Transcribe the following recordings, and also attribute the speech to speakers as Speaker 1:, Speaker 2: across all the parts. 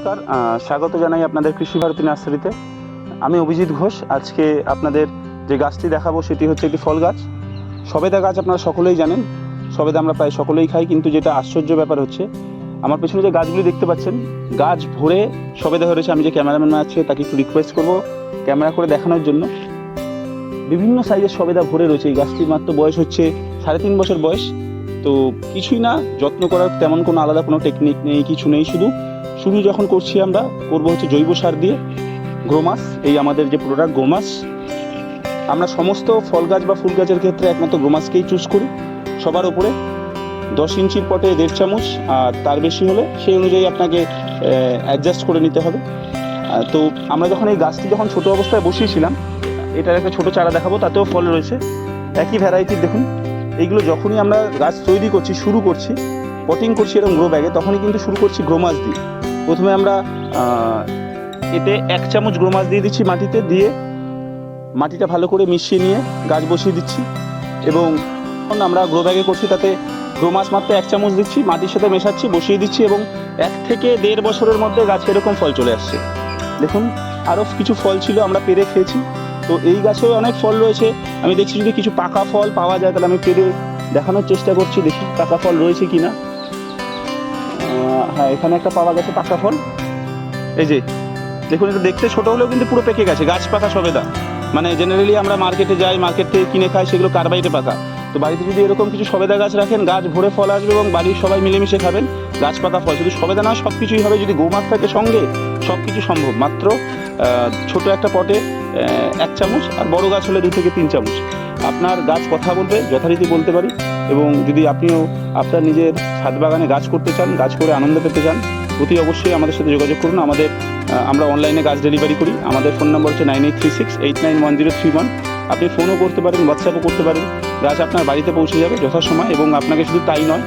Speaker 1: নমস্কার স্বাগত জানাই আপনাদের কৃষি ভারতী নার্সারিতে। আমি অভিজিৎ ঘোষ, আজকে আপনাদের যে গাছটি দেখাবো সেটি হচ্ছে একটি ফল গাছ। সবেদা গাছ আপনারা সকলেই জানেন, সবেদা আমরা প্রায় সকলেই খাই, কিন্তু যেটা আশ্চর্য ব্যাপার হচ্ছে, আমার পেছনে যে গাছগুলি দেখতে পাচ্ছেন, গাছ ভরে সবেদা হয়েছে আমি যে ক্যামেরাম্যান আছে, তাকে একটু রিকোয়েস্ট করব ক্যামেরা করে দেখানোর জন্য। বিভিন্ন সাইজের সবেদা ভরে রয়েছে এই গাছটির, মাত্র বয়স হচ্ছে সাড়ে তিন বছর বয়স। তো কিছুই না, যত্ন করার তেমন কোনো আলাদা কোনো টেকনিক নেই, কিছু নেই, শুধু শুরু যখন করছি আমরা, করব হচ্ছে জৈব সার দিয়ে গ্রোমাস এই আমাদের যে প্রোডাক্ট গ্রোমাস আমরা সমস্ত ফল গাছ বা ফুল গাছের ক্ষেত্রে একমাত্র গ্রোমাসকেই চুজ করি, সবার উপরে, দশ ইঞ্চির পটে দেড় চামচ, আর তার বেশি হলে সেই অনুযায়ী আপনাকে অ্যাডজাস্ট করে নিতে হবে। তো আমরা যখন এই গাছটি যখন ছোট অবস্থায় বসিয়েছিলাম, এটার একটা ছোট চারা দেখাবো, তাতেও ফল রয়েছে। একই ভ্যারাইটির দেখুন। এইগুলো যখনই আমরা গাছ তৈরি করছি, শুরু করছি পটিং করছি এরকম গ্রো ব্যাগে তখনই কিন্তু শুরু করছি গ্রোমাস দিয়ে। প্রথমে আমরা এতে এক চামচ গ্রোমাস দিয়ে দিচ্ছি মাটিতে, দিয়ে মাটিটা ভালো করে মিশিয়ে নিয়ে গাছ বসিয়ে দিচ্ছি। এবং আমরা গ্রো ব্যাগে করছি, তাতে গ্রোমাস মাত্র এক চামচ দিচ্ছি, মাটির সাথে মেশাচ্ছি, বসিয়ে দিচ্ছি এবং এক থেকে দেড় বছরের মধ্যে গাছে এরকম ফল চলে আসছে। দেখুন, আরও কিছু ফল ছিল, আমরা পেরে খেয়েছি। তো এই গাছেও অনেক ফল রয়েছে। আমি দেখছি যদি কিছু পাকা ফল পাওয়া যায়, তাহলে আমি পেরে দেখানোর চেষ্টা করছি, দেখি পাকা ফল রয়েছে কি না হ্যাঁ এখানে একটা পাওয়া গেছে পাকা ফল। এই যে, দেখুন, এটা দেখতে ছোট হলেও কিন্তু পুরো পেকে গেছে, গাছ পাকা সবেদা মানে জেনারেলি আমরা মার্কেটে যাই মার্কেট থেকে কিনে খাই, সেগুলো কার্বাইটে পাকা। তো বাড়িতে যদি এরকম কিছু সবেদা গাছ রাখেন, গাছ ভরে ফল আসবে এবং বাড়ির সবাই মিলেমিশে খাবেন, গাছ পাকা ফল। শুধু সবেদা না সব কিছুই হবে যদি গোমাত থাকে সঙ্গে সব কিছু সম্ভব। মাত্র ছোট একটা পটে এক চামচ আর বড় গাছ হলে দু থেকে তিন চামচ। আপনার গাছ কথা বলবে, যথারীতি বলতে পারি। এবং যদি আপনিও আপনার নিজের ছাদ বাগানে গাছ করতে চান, গাছ করে আনন্দ পেতে চান, অতি অবশ্যই আমাদের সাথে যোগাযোগ করুন। আমাদের আমরা অনলাইনে গাছ ডেলিভারি করি। আমাদের ফোন নম্বর হচ্ছে nine eight three six eight nine one zero three one. আপনি ফোনও করতে পারেন, হোয়াটসঅ্যাপও করতে পারেন। গাছ আপনার বাড়িতে পৌঁছে যাবে যথাসময় এবং আপনাকে শুধু তাই নয়,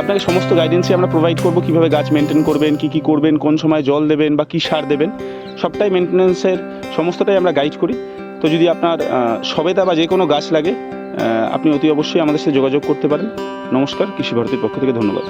Speaker 1: আপনাকে সমস্ত গাইডেন্সই আমরা প্রোভাইড করব। কীভাবে গাছ মেনটেন করবেন, কী কী করবেন, কোন সময় জল দেবেন বা কী সার দেবেন, সবটাই মেনটেন্যান্সের সমস্তটাই আমরা গাইড করি। তো যদি আপনার সবেদা বা যে কোনো গাছ লাগে আপনি অতি অবশ্যই আমাদের সাথে যোগাযোগ করতে পারেন। নমস্কার, কৃষি ভারতীর পক্ষ থেকে ধন্যবাদ।